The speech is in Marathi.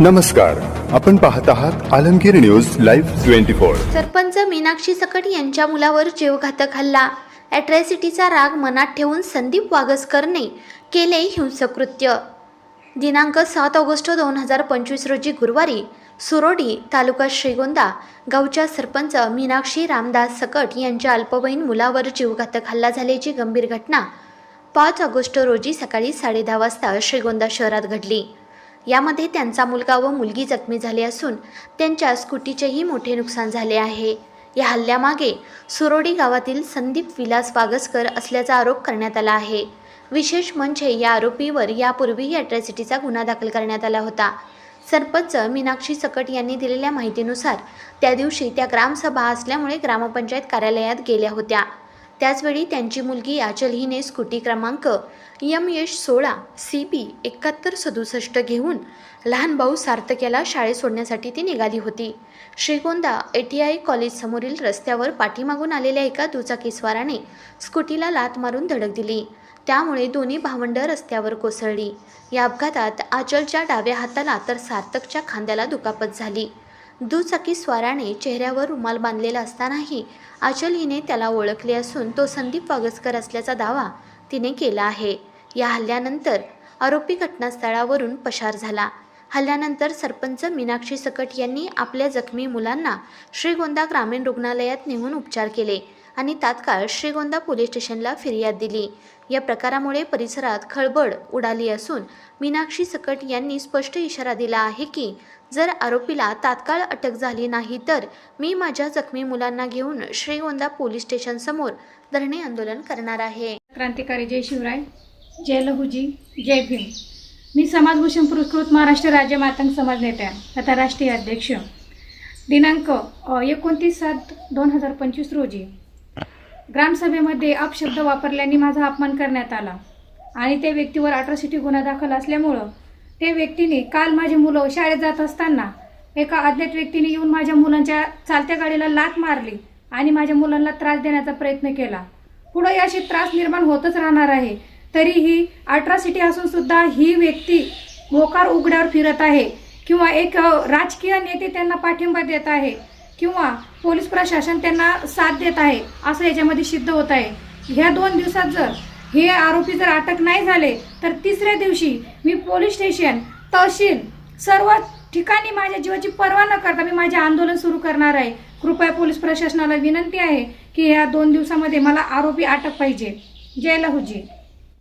नमस्कार आपण पाहत आहात Alamgir news live twenty four. Sarpanch Meenakshi Sakat यांच्या मुलावर जीवघातक हल्ला. ॲट्रॅसिटीचा राग मनात ठेवून संदीप वागसकरने केले हिंसक कृत्य. दिनांक सात ऑगस्ट दोन हजार पंचवीस रोजी गुरुवारी सुरोडी तालुका श्रीगोंदा गावच्या सरपंच मीनाक्षी रामदास सकट यांच्या अल्पवयीन मुलावर जीवघातक हल्ला झाल्याची गंभीर घटना पाच ऑगस्ट रोजी सकाळी साडेदहा वाजता श्रीगोंदा शहरात घडली. यामध्ये त्यांचा मुलगा व मुलगी जखमी झाले असून त्यांच्या स्कूटीचेही मोठे नुकसान झाले आहे. या हल्ल्यामागे सुरोडी गावातील संदीप विलास वागसकर असल्याचा आरोप करण्यात आला आहे. विशेष म्हणजे या आरोपीवर यापूर्वीही अट्रॅसिटीचा गुन्हा दाखल करण्यात आला होता. सरपंच मीनाक्षी सकट यांनी दिलेल्या माहितीनुसार त्या दिवशी त्या ग्रामसभा असल्यामुळे ग्रामपंचायत कार्यालयात गेल्या होत्या. त्याचवेळी त्यांची मुलगी आचल हिने स्कूटी क्रमांक यम यश सोळा सी बी एकाहत्तर सदुसष्ट घेऊन लहान भाऊ सार्थक्याला शाळेत सोडण्यासाठी ती निघाली होती. श्रीगोंदा ए टी आय रस्त्यावर पाठीमागून आलेल्या एका दुचाकीस्वाराने स्कूटीला लात मारून धडक दिली. त्यामुळे दोन्ही भावंडं रस्त्यावर कोसळली. या अपघातात आचलच्या डाव्या हाताला तर सार्थकच्या खांद्याला दुखापत झाली. दुचाकी स्वाराने चेहऱ्यावर रुमाल बांधलेला असतानाही अचल हिने त्याला ओळखले असून तो संदीप वागसकर असल्याचा दावा तिने केला आहे. या हल्ल्यानंतर आरोपी घटनास्थळावरून पसार झाला. हल्ल्यानंतर सरपंच मीनाक्षी सकट यांनी आपल्या जखमी मुलांना श्रीगोंदा ग्रामीण रुग्णालयात नेऊन उपचार केले. आणि तात्काळ श्रीगोंदा पोलीस स्टेशनला फिर्याद दिली. या प्रकारामुळे परिसरात खळबळ उडाली असून मीनाक्षी सकट यांनी स्पष्ट इशारा दिला आहे की जर आरोपीला तात्काळ अटक झाली नाही तर मी माझ्या जखमी मुलांना घेऊन श्रीगोंदा पोलीस स्टेशनसमोर धरणे आंदोलन करणार आहे. क्रांतिकारी जय शिवराय जय लहुजी जय भीम. मी समाजभूषण पुरस्कृत महाराष्ट्र राज्य मातंग समाज नेत्या तथा राष्ट्रीय अध्यक्ष. दिनांक एकोणतीस सात दोन हजार पंचवीस रोजी ग्रामसभेमध्ये अपशब्द वापरल्याने माझा अपमान करण्यात आला. आणि त्या व्यक्तीवर अट्रॉसिटी गुन्हा दाखल असल्यामुळं त्या व्यक्तीने काल माझी मुलं शाळेत जात असताना एका अज्ञात व्यक्तीने येऊन माझ्या मुलांच्या चालत्या गाडीला लात मारली आणि माझ्या मुलांना त्रास देण्याचा प्रयत्न केला. पुढे अशी त्रास निर्माण होतच राहणार आहे. तरीही अट्रॉसिटी असून सुद्धा ही व्यक्ती मोकार उघड्यावर फिरत आहे किंवा एक राजकीय नेते त्यांना पाठिंबा देत आहे. किंवा पोलीस प्रशासन त्यांना साथ देत आहे असं याच्यामध्ये सिद्ध होत आहे. ह्या दोन दिवसात जर हे आरोपी जर अटक नाही झाले तर तिसऱ्या दिवशी मी पोलीस स्टेशन तहसील सर्व ठिकाणी माझ्या जीवाची पर्वा न करता मी माझे आंदोलन सुरू करणार आहे. कृपया पोलीस प्रशासनाला विनंती आहे की या दोन दिवसामध्ये मला आरोपी अटक पाहिजे. जय लहुजी.